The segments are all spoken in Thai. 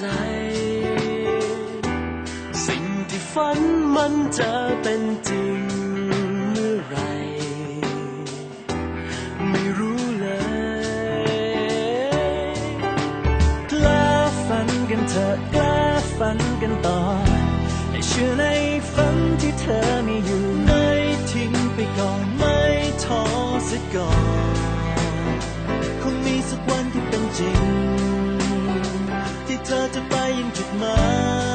ใจ สิ่งที่ฝันมันจะเป็นจริงเมื่อไร ไม่รู้เลย กล้าฝันกันเถอะกล้าฝันกันต่อ ให้เชื่อในฝันที่เธอมีอยู่ไม่ทิ้งไปก่อนไม่ท้อสักก่อน คงมีสักวันที่เป็นจริง เธอจะไปยังจุดหมาย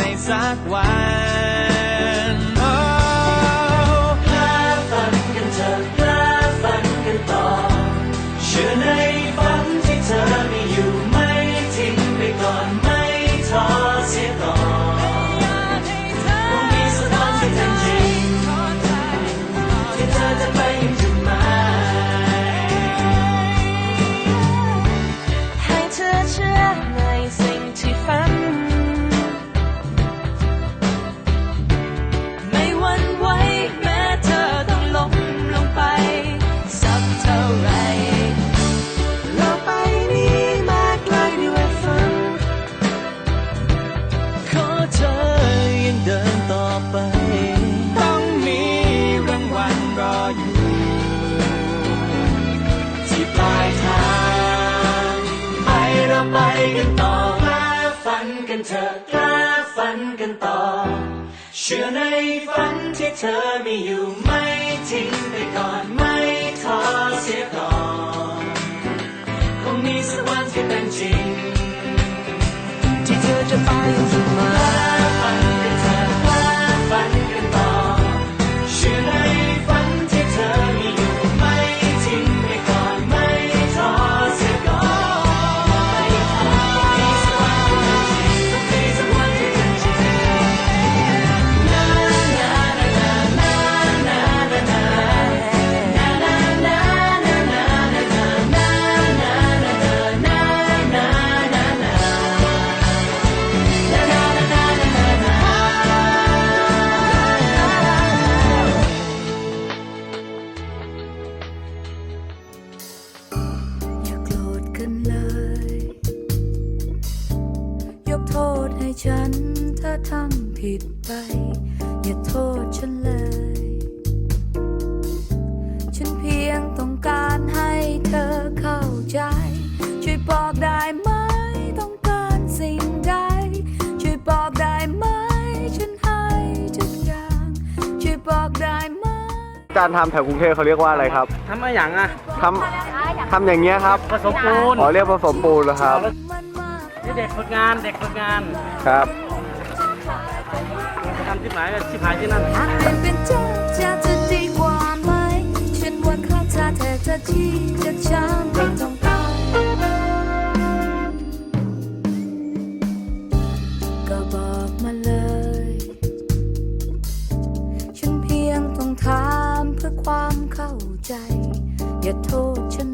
ในสักวัน กันเถอะกล้าฝันกันต่อ เชื่อในฝันที่เธอมีอยู่ไม่ทิ้งไปก่อนไม่ท้อเสียก่อนคงมีสักวันที่เป็นจริง ที่เธอจะไป ทำผิดไป อย่าโทษฉันเลย ฉันเพียงต้องการให้เธอเข้าใจ ช่วยบอกได้ไหมต้องการสิ่งใด ช่วยบอกได้ไหม ฉันให้ทุกอย่าง ช่วยบอกได้ไหมการทำแถวกรุงเทพเขาเรียกว่าอะไรครับทำอะไรอย่างอะทำทำอย่างเงี้ยครับผสมปูนอ๋อเรียกผสมปูนเหรอครับเด็กฝึกงานเด็กฝึกงาน ครับ ทำที่ไหนก็ชิบหายที่นั่นายที่นั่ความเข้าใจ อย่าโทษฉัน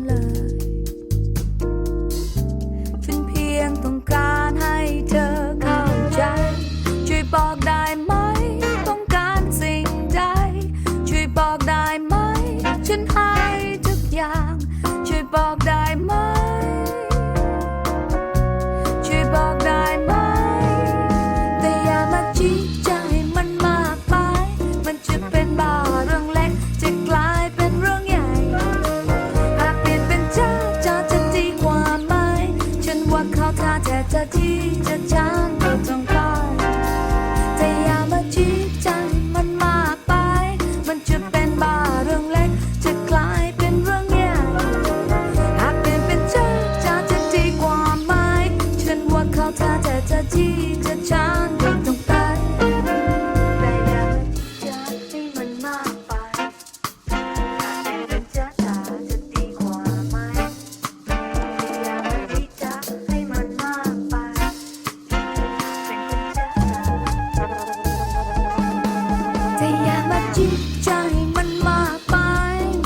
ริงจมันมาไป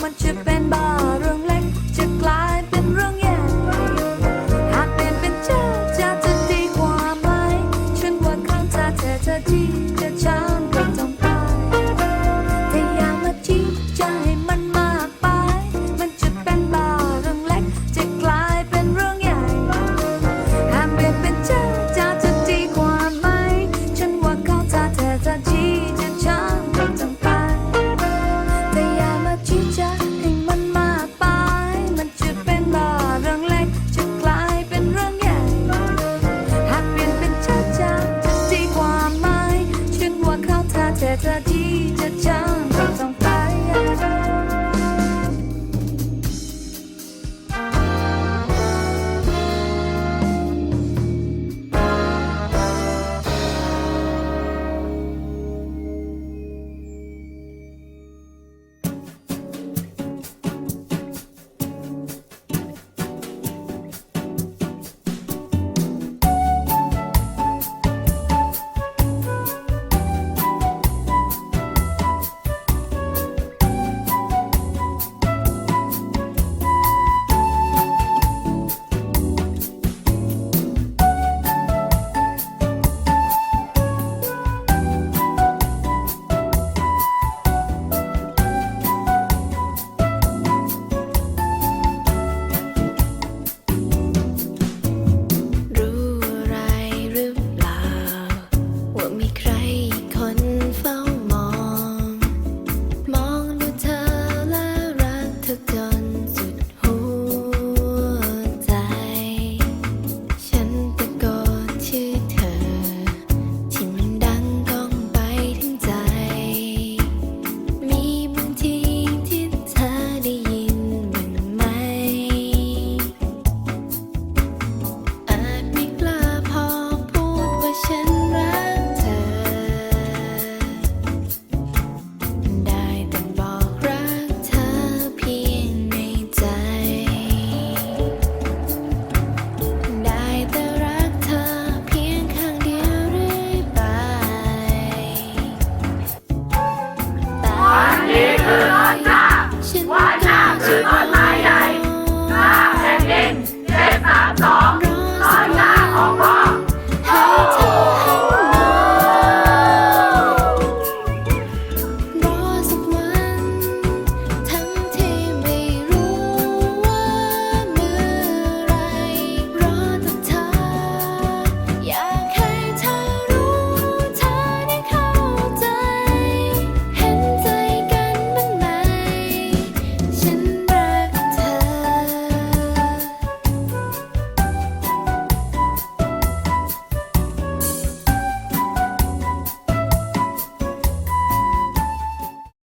มันจะเป็นบาเรื่องเล็ก จะกลายเป็นเรื่องใหญ่หากเป็นเป็นเจ้าจะจะดีกว่าไหม ฉันว่าครั้งจะเธอจะดีจะช้า